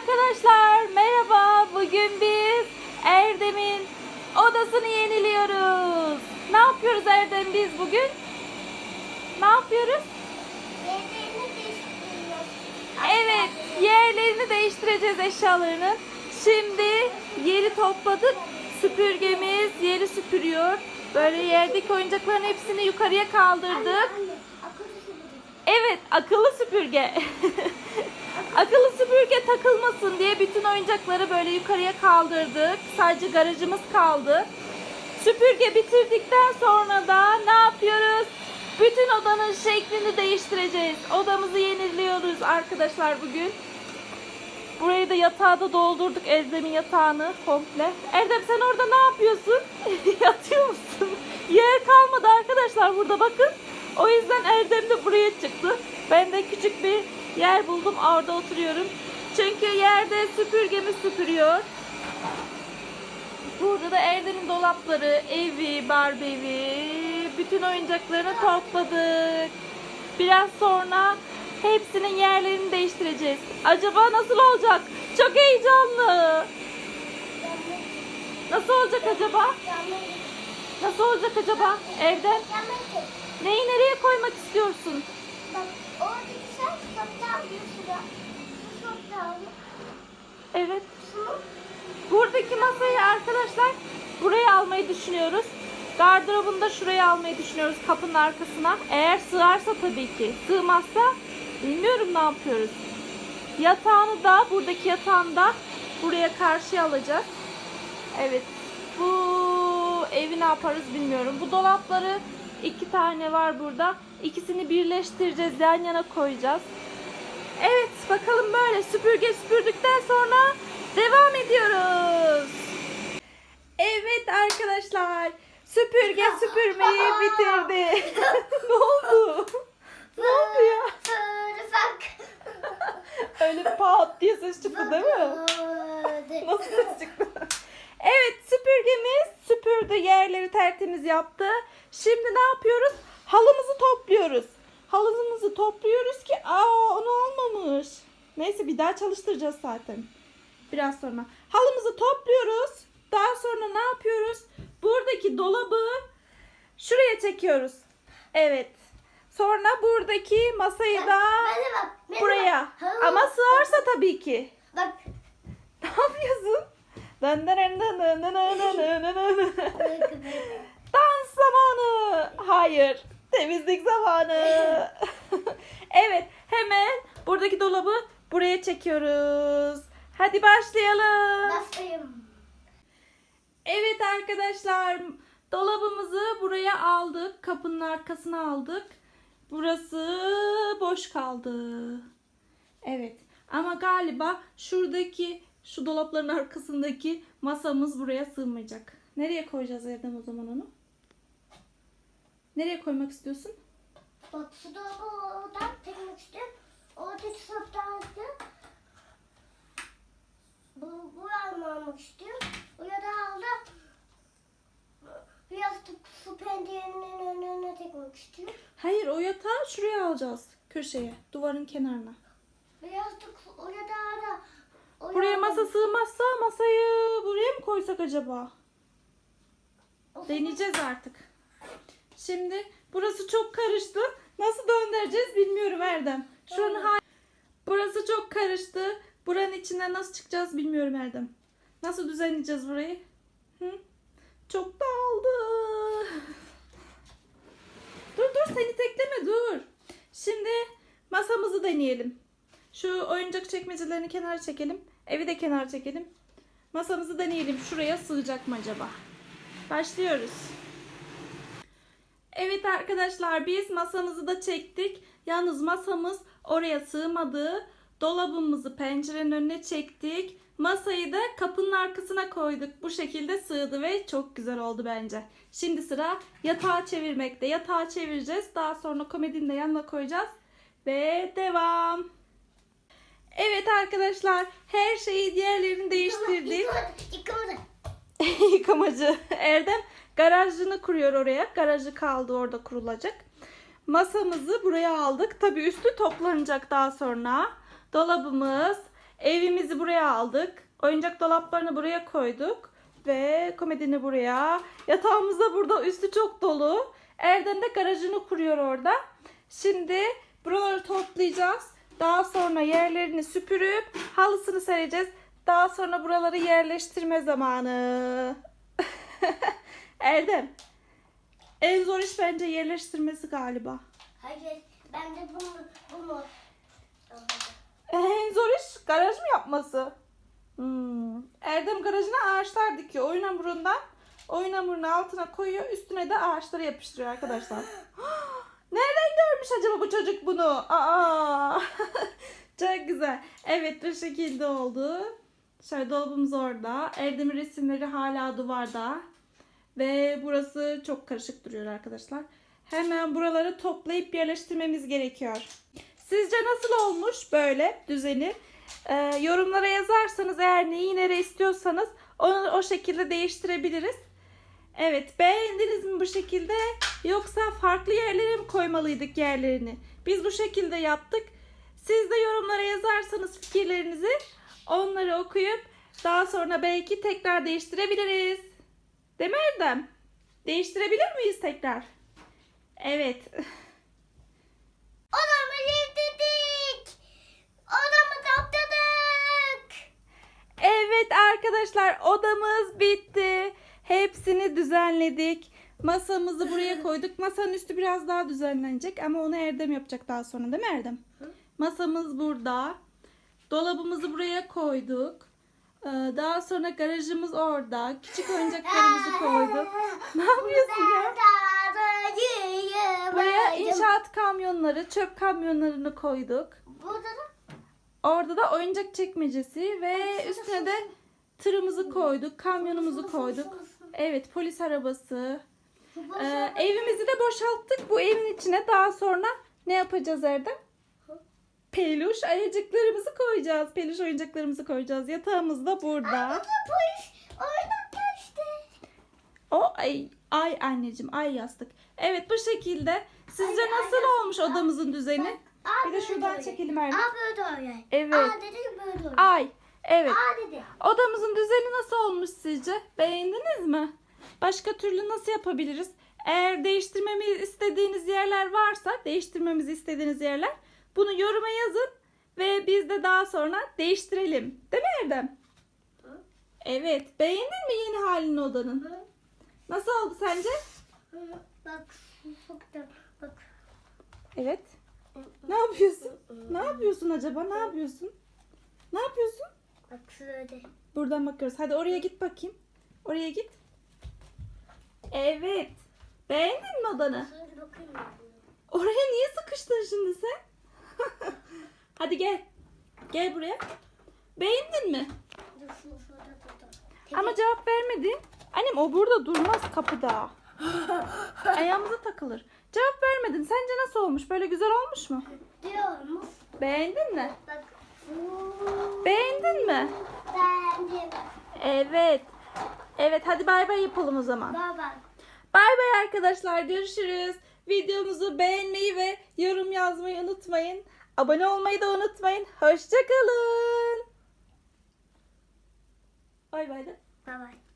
Arkadaşlar merhaba. Bugün biz Erdem'in odasını yeniliyoruz. Ne yapıyoruz Erdem biz bugün? Ne yapıyoruz? Yerlerini değiştiriyoruz. Evet, yerlerini değiştireceğiz eşyalarının. Şimdi yeri topladık. Süpürgemiz yeri süpürüyor. Böyle yerdeki oyuncakların hepsini yukarıya kaldırdık. Evet, akıllı süpürge. akıllı süpürge takılmasın diye bütün oyuncakları böyle yukarıya kaldırdık. Sadece garajımız kaldı. Süpürge bitirdikten sonra da ne yapıyoruz? Bütün odanın şeklini değiştireceğiz. Odamızı yeniliyoruz arkadaşlar bugün. Burayı da yatağı da doldurduk Erdem'in yatağını komple. Erdem sen orada ne yapıyorsun? Yatıyor musun? Yer kalmadı arkadaşlar burada bakın. O yüzden Erdem de buraya çıktı. Ben de küçük bir yer buldum orada oturuyorum. Çünkü yerde süpürgemiz süpürüyor. Burada da Erdem'in dolapları, evi, Barbie evi, bütün oyuncaklarını topladık. Biraz sonra hepsinin yerlerini değiştireceğiz. Acaba nasıl olacak? Çok heyecanlı. Nasıl olacak acaba? Nasıl olacak acaba? Erdem neyi nereye koymak istiyorsun? Bak, oradaki sen. Su. Evet. Su. Buradaki masayı arkadaşlar buraya almayı düşünüyoruz. Gardırobunu da şuraya almayı düşünüyoruz kapının arkasına. Eğer sığarsa tabii ki. Sığmazsa bilmiyorum ne yapıyoruz. Yatağını da buradaki yatağını da buraya karşıya alacağız. Evet. Bu evi ne yaparız bilmiyorum. Bu dolapları iki tane var burada. İkisini birleştireceğiz. Yan yana koyacağız. Evet bakalım böyle süpürge süpürdükten sonra devam ediyoruz. Evet arkadaşlar süpürge süpürmeyi bitirdi. ne oldu? Ne oldu ya? Öyle pat diye ses çıktı değil mi? Nasıl ses çıktı? Evet süpürgemiz süpürdü yerleri tertemiz yaptı. Şimdi ne yapıyoruz? Halımızı topluyoruz. Halımızı topluyoruz ki aa onu olmamış. Neyse bir daha çalıştıracağız zaten. Biraz sonra. Halımızı topluyoruz. Daha sonra ne yapıyoruz? Buradaki dolabı şuraya çekiyoruz. Evet. Sonra buradaki masayı da buraya. Bak. Ama sığarsa tabii ki. Bak. Ne yapıyorsun? Dans zamanı. Hayır. Temizlik zamanı. evet. Hemen buradaki dolabı buraya çekiyoruz. Hadi başlayalım. Bastayım. Evet arkadaşlar. Dolabımızı buraya aldık. Kapının arkasına aldık. Burası boş kaldı. Evet. Ama galiba şuradaki şu dolapların arkasındaki masamız buraya sığmayacak. Nereye koyacağız Erdem o zaman onu? Nereye koymak istiyorsun? Bak su dolabı oradan istiyorum. Oradaki soktandı. Bu, bu almak istiyorum. Buraya da aldım. Biraz da su pencerenin önüne çekmek istiyorum. Hayır o yatağı şuraya alacağız. Köşeye. Duvarın kenarına. Biraz da oraya da da. oraya Buraya da- masa sığmazsa masayı buraya mı koysak acaba? Deneyeceğiz artık. Şimdi burası çok karıştı. Nasıl döndüreceğiz bilmiyorum Erdem. Şuranın hali... Burası çok karıştı. Buranın içinden nasıl çıkacağız bilmiyorum Erdem. Nasıl düzenleyeceğiz burayı? Hı? Çok dağıldı. dur dur seni tekleme dur. Şimdi masamızı deneyelim. Şu oyuncak çekmecelerini kenara çekelim. Evi de kenara çekelim. Masamızı deneyelim. Şuraya sığacak mı acaba? Başlıyoruz. Evet arkadaşlar biz masamızı da çektik. Yalnız masamız oraya sığmadı. Dolabımızı pencerenin önüne çektik. Masayı da kapının arkasına koyduk. Bu şekilde sığdı ve çok güzel oldu bence. Şimdi sıra yatağı çevirmekte. Yatağı çevireceğiz. Daha sonra komedini de yanına koyacağız. Ve devam. Evet arkadaşlar her şeyi diğerlerini değiştirdik. Yıkamadı, yıkamadı. yıkamacı Erdem garajını kuruyor oraya. Garajı kaldı orada kurulacak. Masamızı buraya aldık. Tabii üstü toplanacak daha sonra. Dolabımız, Evimizi buraya aldık. Oyuncak dolaplarını buraya koyduk. Ve komedini buraya. Yatağımız da burada. Üstü çok dolu. Erdem de garajını kuruyor orada. Şimdi buraları toplayacağız. Daha sonra yerlerini süpürüp halısını sereceğiz. Daha sonra buraları yerleştirme zamanı. Erdem. En zor iş bence yerleştirmesi galiba. Hayır ben de bunu bunu En zor iş garaj mı yapması? Hmm. Erdem garajına ağaçlar dikiyor. Oyun hamurundan oyun hamurunu altına koyuyor. Üstüne de ağaçları yapıştırıyor arkadaşlar. Nereden görmüş acaba bu çocuk bunu? Aa! Çok güzel. Evet bu şekilde oldu. Şöyle dolabımız orada. Erdem'in resimleri hala duvarda. Ve burası çok karışık duruyor arkadaşlar. Hemen buraları toplayıp yerleştirmemiz gerekiyor. Sizce nasıl olmuş böyle düzeni? Ee, yorumlara yazarsanız eğer neyi nereye istiyorsanız onu o şekilde değiştirebiliriz. Evet beğendiniz mi bu şekilde yoksa farklı yerlere mi koymalıydık yerlerini? Biz bu şekilde yaptık. Siz de yorumlara yazarsanız fikirlerinizi onları okuyup daha sonra belki tekrar değiştirebiliriz. Değil mi Erdem? Değiştirebilir miyiz tekrar? Evet. Odamı yırttık. Odamı topladık. Evet arkadaşlar odamız bitti. Hepsini düzenledik. Masamızı buraya koyduk. Masanın üstü biraz daha düzenlenecek ama onu Erdem yapacak daha sonra değil mi Erdem? Masamız burada. Dolabımızı buraya koyduk. Ee, Daha sonra garajımız orada. Küçük oyuncaklarımızı koyduk. Ne yapıyorsun ya? Buraya inşaat kamyonları, çöp kamyonlarını koyduk. Burada da Orada da oyuncak çekmecesi ve üstüne de tırımızı koyduk, kamyonumuzu koyduk. Evet, polis arabası. Ee, evimizi de boşalttık. Bu evin içine daha sonra ne yapacağız Erdem? Peluş ayıcıklarımızı koyacağız. Peluş oyuncaklarımızı koyacağız. Yatağımız da burada. polis oynak işte. O ay, ay anneciğim ay yastık. Evet bu şekilde. Sizce nasıl olmuş odamızın düzeni? Bir de şuradan çekelim Erdem. Aa böyle öyle. Evet. Aa dedi böyle öyle. Ay. Evet. Aa dedi. Odamızın düzeni nasıl olmuş sizce? Beğendiniz mi? Başka türlü nasıl yapabiliriz? Eğer değiştirmemi istediğiniz yerler varsa, değiştirmemizi istediğiniz yerler bunu yoruma yazın ve biz de daha sonra değiştirelim. Değil mi Erdem? Hı. Evet. Beğendin mi yeni halini odanın? Hı. Nasıl oldu sence? Hı. Bak soktum. Bak. Evet. Ne yapıyorsun? Ne yapıyorsun acaba? Ne yapıyorsun? Ne yapıyorsun? Bak şöyle. Buradan bakıyoruz. Hadi oraya git bakayım. Oraya git. Evet. Beğendin mi odanı? Oraya niye sıkıştın şimdi sen? Hadi gel. Gel buraya. Beğendin mi? Dur şunu şurada tutalım. Ama cevap vermedin. Annem o burada durmaz kapıda. Ayağımıza takılır. Cevap vermedin. Sence nasıl olmuş? Böyle güzel olmuş mu? Diyormuş. Beğendin mi? Bak. Beğendin mi? Beğendim. Evet. Evet hadi bay bay yapalım o zaman. Baba. Bay bay arkadaşlar. Görüşürüz. Videomuzu beğenmeyi ve yorum yazmayı unutmayın. Abone olmayı da unutmayın. Hoşçakalın. Bay bay de. Baba.